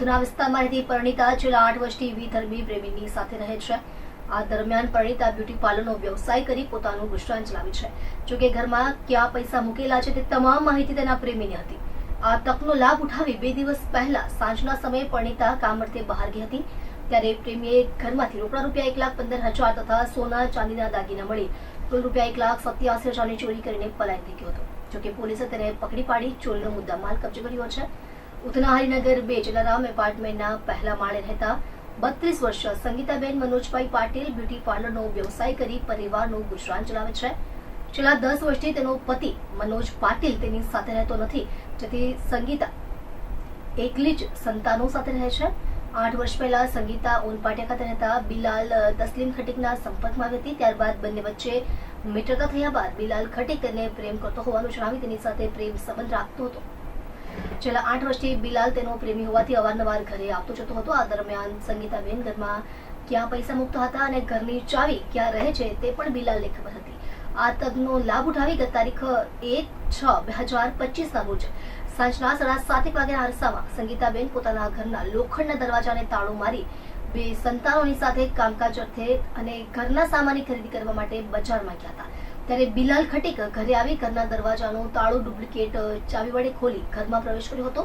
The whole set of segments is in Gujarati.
ઉધના વિસ્તારમાં રહેતી પરિણીતા છેલ્લા આઠ વર્ષથી વિધર્મી પ્રેમીની સાથે રહે છે. આ દરમિયાન પરિણીતા બ્યુટી પાર્લરનો વ્યવસાય કરી પોતાનું ગુજરાન ચલાવે છે. જોકે ઘરમાં ક્યાં પૈસા મૂકેલા છે તે તમામ માહિતી તેના પ્રેમીની હતી. આ તકનો લાભ ઉઠાવી બે દિવસ પહેલા સાંજના સમયે પરિણીતા કામ અર્થે બહાર ગઈ હતી. ત્યારે પ્રેમીએ ઘરમાંથી રોકડા રૂપિયા એક લાખ પંદર હજાર તથા સોના ચાંદીના દાગીના મળી કુલ રૂપિયા એક લાખ સત્યાસી હજારની ચોરી કરીને પલાયન થઈ ગયો હતો. જોકે પોલીસે તેને પકડી પાડી ચોરીનો મુદ્દા માલ કબજે કર્યો છે. ઉધના હરિનગર બે જલારામ એપાર્ટમેન્ટના પહેલા માળે રહેતા બત્રીસ વર્ષ સંગીતાબેન મનોજભાઈ પાટીલ બ્યુટી પાર્લરનો વ્યવસાય કરી પરિવારનું ગુજરાન ચલાવે છે. છેલ્લા દસ વર્ષથી તેનો પતિ મનોજ પાટીલ તેની સાથે રહેતો નથી, જેથી સંગીતા એકલી જ સંતાનો સાથે રહે છે. આઠ વર્ષ પહેલા સંગીતા ઓનપાટિયા ખાતે રહેતા બિલાલ તસ્લીમ ખટીકના સંપર્કમાં આવી હતી. ત્યારબાદ બંને વચ્ચે મિત્રતા થયા બાદ બિલાલ ખટીક તેને પ્રેમ કરતો હોવાનું જણાવી તેની સાથે પ્રેમ સંબંધ રાખતો હતો. છેલ્લા આઠ વર્ષથી બિલાલ તેનો પ્રેમી હોવાથી અવારનવાર ઘરે આવતો જતો હતો. આ દરમિયાન સંગીતાબેન ઘરમાં ક્યાં પૈસા મૂકતા હતા અને ઘરની ચાવી ક્યાં રહે છે તે પણ બિલાલને ખબર હતી. આ તકનો લાભ ઉઠાવી ગત તારીખ એક છ બે હજાર પચીસના રોજ સાંજના સાડા સાતેક વાગ્યાના અરસામાં સંગીતાબેન પોતાના ઘરના લોખંડના દરવાજાને તાળું મારી બે સંતાનોની સાથે કામકાજ અર્થે અને ઘરના સામાનની ખરીદી કરવા માટે બજારમાં ગયા હતા. ત્યારે બિલાલ ખટીક ઘરે આવી ઘરના દરવાજાનું તાળું ડુપ્લિકેટ ચાવી વડે ખોલી ઘરમાં પ્રવેશ કર્યો હતો.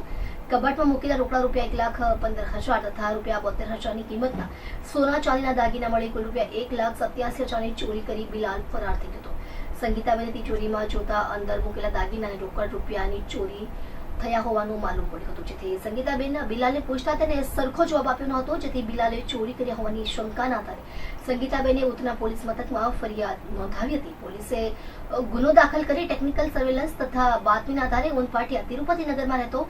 કબાટમાં મૂકેલા રોકડા રૂપિયા એક લાખ પંદર હજાર તથા રૂપિયા બોતેર હજારની કિંમતના સોના ચાંદીના દાગીના મળી કુલ રૂપિયા એક લાખ સત્યાસી હજારની ચોરી કરી બિલાલ ફરાર થઈ ગયો હતો. સંગીતાબેને ચોરીમાં જોતા અંદર મૂકેલા દાગીના અને રોકડ રૂપિયાની ચોરી થયા હોવાનું માલુમ પડ્યું હતું. જેથી સંગીતાબેન બિલાલને પૂછતા તેને સરખો જવાબ આપ્યો ન જેથી બિલાલે ચોરી કર્યા હોવાની શંકાના આધારે સંગીતાબેને ઉધના પોલીસ મથકમાં ફરિયાદ નોંધાવી હતી. પોલીસે ગુનો દાખલ કરી ટેકનિકલ સર્વેલન્સ તથા બાતમીના આધારે ઉનપાટિયા તિરુપતિ નગરમાં રહેતો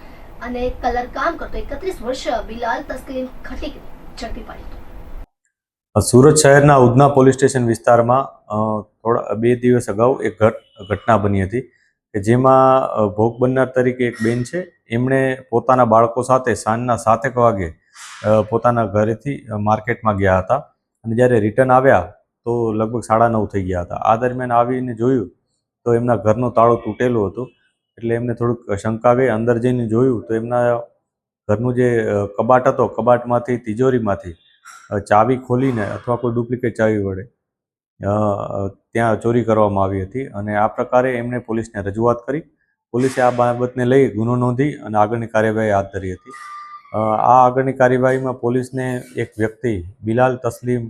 અને કલર કામ કરતો એકત્રીસ વર્ષ બિલાલ તસ્કરીન ખટીક ઝડપી પાડ્યો હતો. સુરત શહેરના ઉધના પોલીસ સ્ટેશન વિસ્તારમાં થોડા બે દિવસ અગાઉ એક ઘટ, ઘટના બની હતી. કે જેમાં ભોગ બનનાર તરીકે એક બેન છે. એમણે પોતાના બાળકો સાથે સાંજના સાતેક વાગે પોતાના ઘરેથી માર્કેટમાં ગયા હતા. અને જ્યારે રિટર્ન આવ્યા, તો લગભગ સાડા નવ થઈ ગયા હતા. આ દરમિયાન આવીને જોયું, તો એમના ઘરનું તાળું તૂટેલું હતું. એટલે એમને થોડુંક શંકા ગઈ અંદર જઈને જોયું, તો એમના ઘરનું જે કબાટ હતો, કબાટમાંથી, તિજોરીમાંથી ચાવી ખોલીને અથવા કોઈ ડુપ્લિકેટ ચાવી વડે ત્યાં ચોરી કરવામાં આવી હતી અને આ પ્રકારે એમણે પોલીસને રજૂઆત કરી. પોલીસે આ બાબતને લઈ ગુનો નોંધી અને આગળની કાર્યવાહી હાથ ધરી હતી. આ આગળની કાર્યવાહીમાં પોલીસને એક વ્યક્તિ બિલાલ તસ્લીમ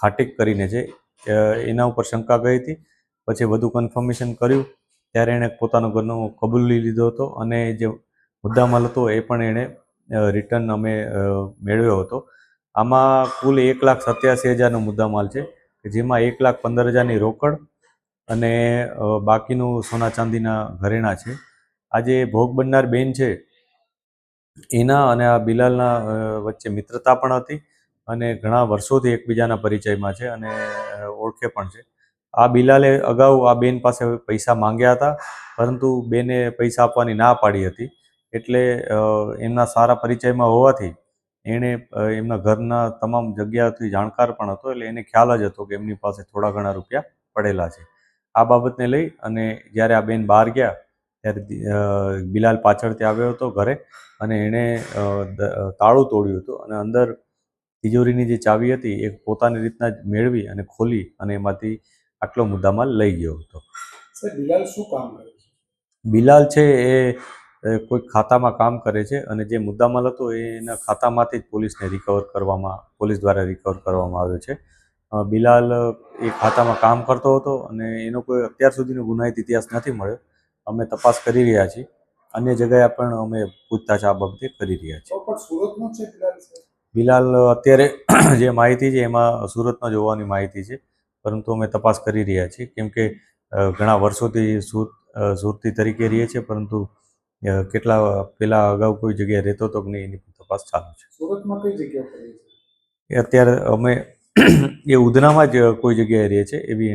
ખાટીક કરીને છે એના ઉપર શંકા ગઈ હતી. પછી વધુ કન્ફર્મેશન કર્યું. ત્યારે એણે પોતાનો ઘરનો કબૂલી લીધો હતો અને જે મુદ્દામાલ હતો એ પણ એણે રિટર્ન અમે મેળવ્યો હતો. આમાં કુલ એક લાખ સત્યાસી હજારનો મુદ્દામાલ છે. જેમાં એક લાખ પંદર હજારની રોકડ અને બાકીનું સોના ચાંદીના ઘરેણાં છે. આ જે ભોગ બનનાર બેન છે, એના અને આ બિલાલના વચ્ચે મિત્રતા પણ હતી અને ઘણા વર્ષોથી એકબીજાના પરિચયમાં છે અને ઓળખે પણ છે. આ બિલાલે અગાઉ આ બેન પાસે પૈસા માંગ્યા હતા, પરંતુ બેને પૈસા આપવાની ના પાડી હતી. એટલે એમના સારા પરિચયમાં હોવાથી એણે એમના ઘરના તમામ જગ્યાથી જાણકાર પણ હતો એટલે એને ખ્યાલ જ હતો કે એમની પાસે થોડા ઘણા રૂપિયા પડેલા છે. આ બાબતને લઈ અને જ્યારે આ બેન બહાર ગયા ત્યારે બિલાલ પાછળથી આવ્યો હતો ઘરે અને એણે તાળું તોડ્યું હતું અને અંદર તિજોરીની જે ચાવી હતી એ પોતાની રીતના જ મેળવી અને ખોલી અને એમાંથી આટલો મુદ્દામાલ લઈ ગયો હતો. સર બિલાલ શું કામ કરે છે? બિલાલ છે એ કોઈ ખાતામાં કામ કરે છે અને જે મુદ્દામાલ હતો એના ખાતામાંથી જ પોલીસને રિકવર કરવામાં પોલીસ દ્વારા રિકવર કરવામાં આવ્યો છે. બિલાલ એ ખાતામાં કામ કરતો હતો અને એનો કોઈ અત્યાર સુધીનો ગુનાહિત ઇતિહાસ નથી મળ્યો. અમે તપાસ કરી રહ્યા છીએ. અન્ય જગ્યાએ પણ અમે પૂછતાછ આ બાબતે કરી રહ્યા છીએ. બિલાલ અત્યારે જે માહિતી છે એમાં સુરતમાં જ હોવાની માહિતી છે. પરંતુ અમે તપાસ કરી રહ્યા છીએ. કેમ કે ઘણા વર્ષોથી સુરત સુરતી તરીકે રહીએ છીએ પરંતુ કેટલા પેલા અગાઉ કોઈ જગ્યાએ રહેતો હતો કે નહીં એની તપાસ ચાલુ છે. સુરતમાં કઈ જગ્યા અત્યારે અમે એ ઉધનામાં જ કોઈ જગ્યાએ રહીએ છીએ એવી